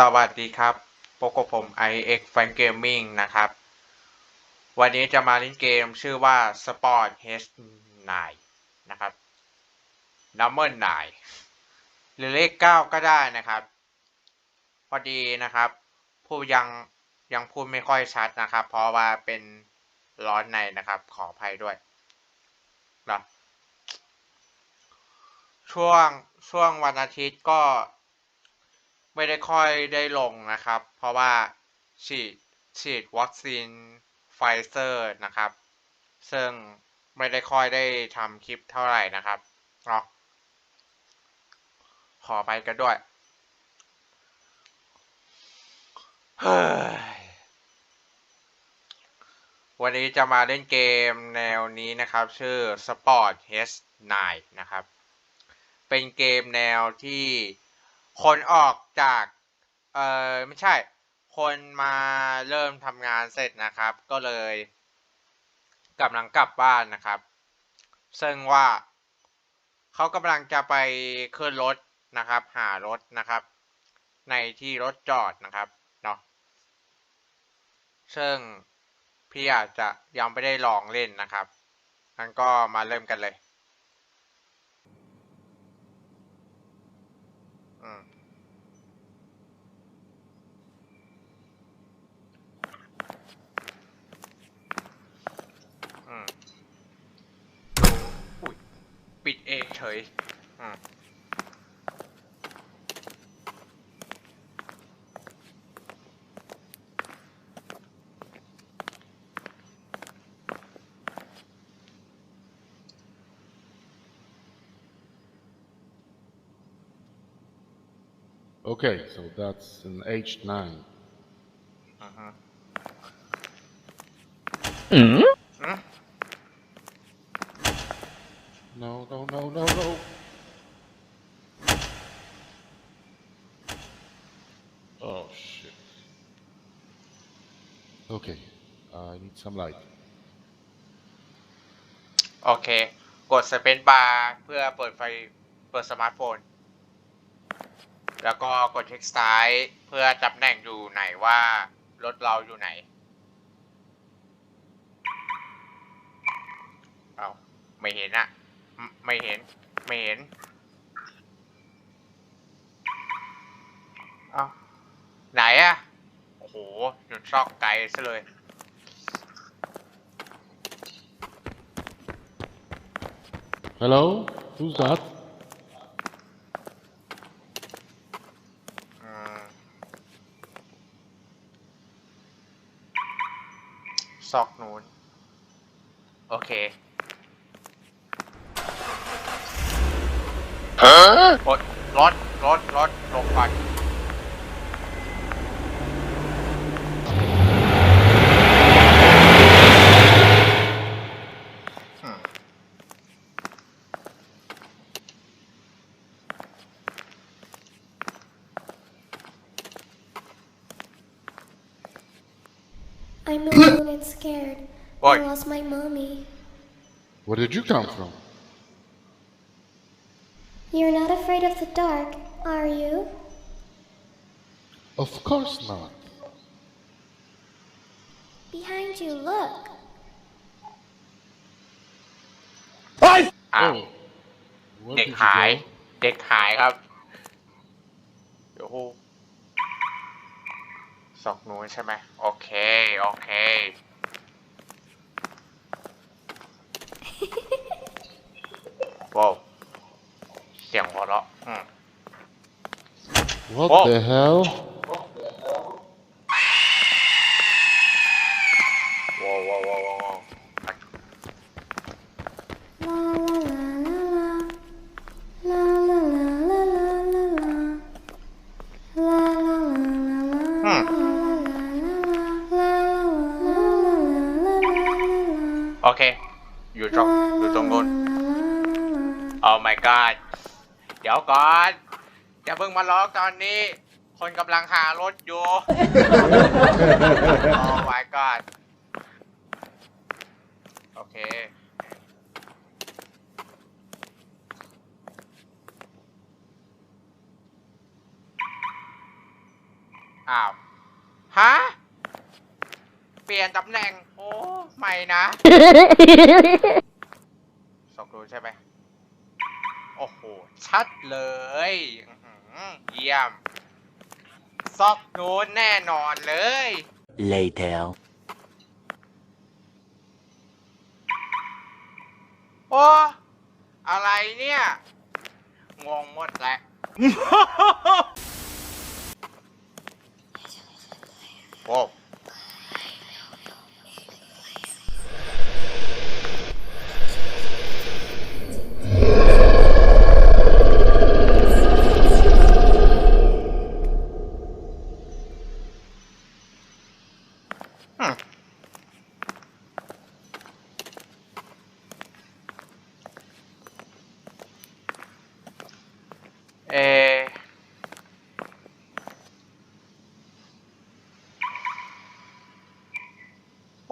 สวัสดีครับพบกับผม iX Fan Gaming นะครับ วันนี้จะมาเล่นเกมชื่อว่า Sport H9 นะครับ Number 9 หรือเลข 9 ก็ได้นะครับ พอดีนะครับ ผู้ยังยังพูดไม่ค่อยชัดนะครับ เพราะว่าเป็นร้อนในนะครับ ขออภัยด้วยนะช่วงช่วงวันอาทิตย์ก็ ไม่ได้ค่อยได้ลงนะครับ เพราะว่าฉีดฉีดวัคซีนไฟเซอร์นะครับ ซึ่งไม่ได้ค่อยได้ทำคลิปเท่าไหร่นะครับเนาะขอไปกันด้วยเฮ้ยวันนี้จะมาเล่นเกมแนวนี้นะครับ ชื่อ Sport H9 นะครับ เป็นเกมแนวที่ คนออกจาก เออไม่ใช่ คนมาเริ่มทำงานเสร็จนะครับ ก็เลยกำลังกลับบ้านนะครับ ซึ่งว่าเขากำลังจะไปขึ้นรถนะครับ หารถนะครับ ในที่รถจอดนะครับเนาะซึ่งพี่อาจจะยังไม่ได้ลองเล่นนะครับงั้นก็มาเริ่มกันเลย อืมอืมดูอุ้ยปิดเองเฉยอืม Okay, so that's an H9. อือฮึ 嗯 อืม No, no, no, no, no. Oh shit. Okay, I need some light. โอเค กดสเปนบาร์เพื่อเปิดไฟ เปิดสมาร์ทโฟน แล้วก็กดเช็คซ้ายเพื่อตำแหน่งอยู่ไหนว่ารถเราอยู่ไหน เอาไม่เห็นอะไม่เห็น ไม่เห็น เอาไหนอะโอ้โหหยุดซอกไกลซะเลย Hello? Who's that? อืม ซอกนู้น โอเค啊รถรถรถรถลงก่อน I'm alone and scared. I Oi. lost my mommy. Where did you come from? You're not afraid of the dark, are you? Of course not. Behind you, look. อ้าว Oh. Where เด็ก did you หาย go? เด็กหายครับ เดี๋ยว ซอกนู้นใช่ไหมโอเค โอเค ว้าว เสียงหัวเราะอืม What Oh. the hell? อยู่ตรงอยู่ตรงนู้นโอ้ my god เดี๋ยวก่อนอย่าเพิ่งมาร้องตอนนี้ คนกำลังหารถอยู่ โอ้ my god โอเคฮะ เปลี่ยนตำแหน่ง โอ้ไม่นะ สองรูนใช่ไหม โอ้โห ชัดเลยอื้อหือเยี่ยม ซอกนูนแน่นอนเลย Later. โอ้ อะไรเนี่ย งงหมดแหละ โอ้อืม เออ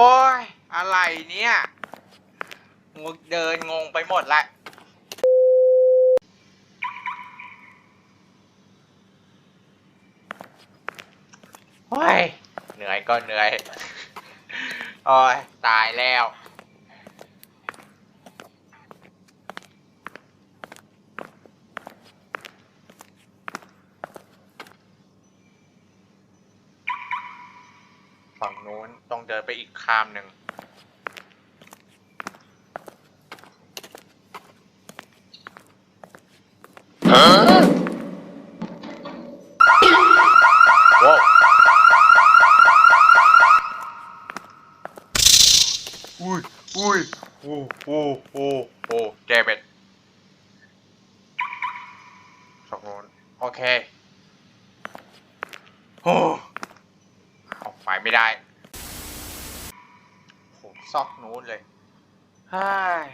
โอ้ย อะไรเนี่ยงงเดินงงไปหมดละ โอ้ย เหนื่อยก็เหนื่อย โอ้ย ตายแล้ว ฝั่ง นู้นต้องเดินไปอีกข้ามหนึ่งว้าวอุ้ยอุ้ยโอ้โอ้โอ้โอ้เจเบ็ดฝั่งนู้นโอเคโอ้ ออกไปไม่ได้โห ซอกนู้นเลยฮ่าย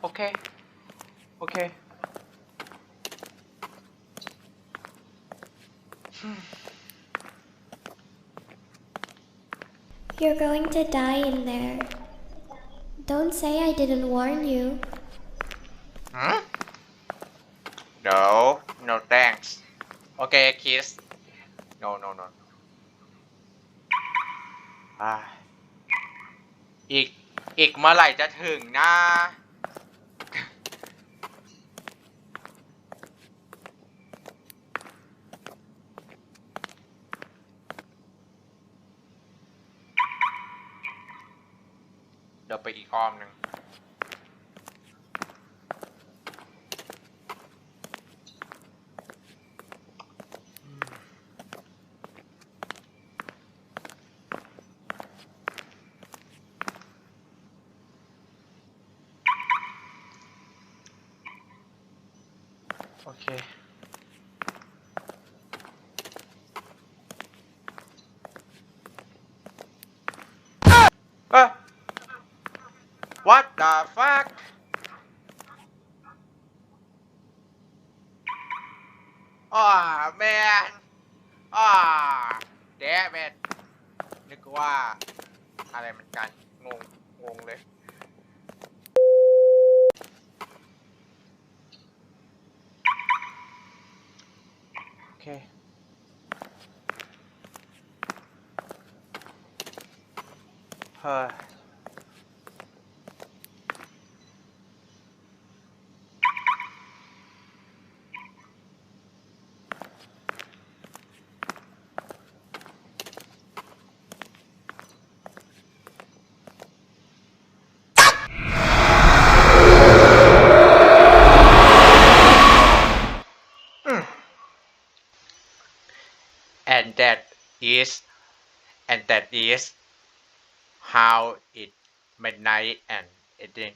โอเค โอเค You're going to die in there. Don't say I didn't warn you. Hmm? No, no thanks. Okay, kiss. No, no, no. อ่าอีก อีกเมื่อไหร่จะถึงนะ ดี๋ยวไปอีกอ้อมหนึ่งโอเค เอ้ย What the fuck อ่าแมนอ่าแดแมนนึกว่าอะไรเหมือนกันงงงงเลยโอเคเฮ้ย and that is and that is how it midnight and ending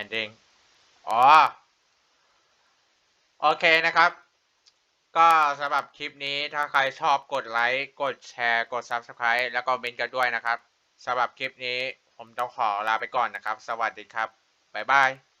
ending อ๋อ โอเคนะครับ ก็สำหรับคลิปนี้ถ้าใครชอบกดไลค์ กดแชร์ กด Subscribe แล้วก็เมนกันด้วยนะครับสำหรับคลิปนี้ผมต้องขอลาไปก่อนนะครับ สวัสดีครับ บ๊ายบาย